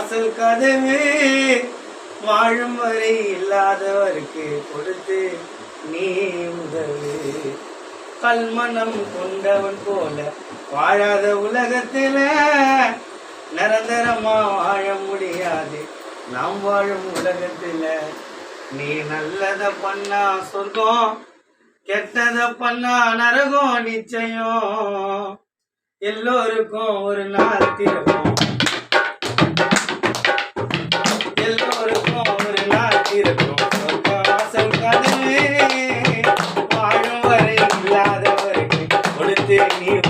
வாசல் கதவு வாழும் வரை இல்லாதவருக்கு கொடுத்து நீ உதவு. கல்மனம் கொண்டவன் போல வாழாத உலகத்துல நிரந்தரமா வாழ முடியாது. நாம் வாழும் உலகத்துல நீ நல்லத பண்ணா சொர்க்கம் கெட்டத பண்ணா நரகம் நிச்சயம். எல்லோருக்கும் ஒரு நாள் திறக்கும் termina.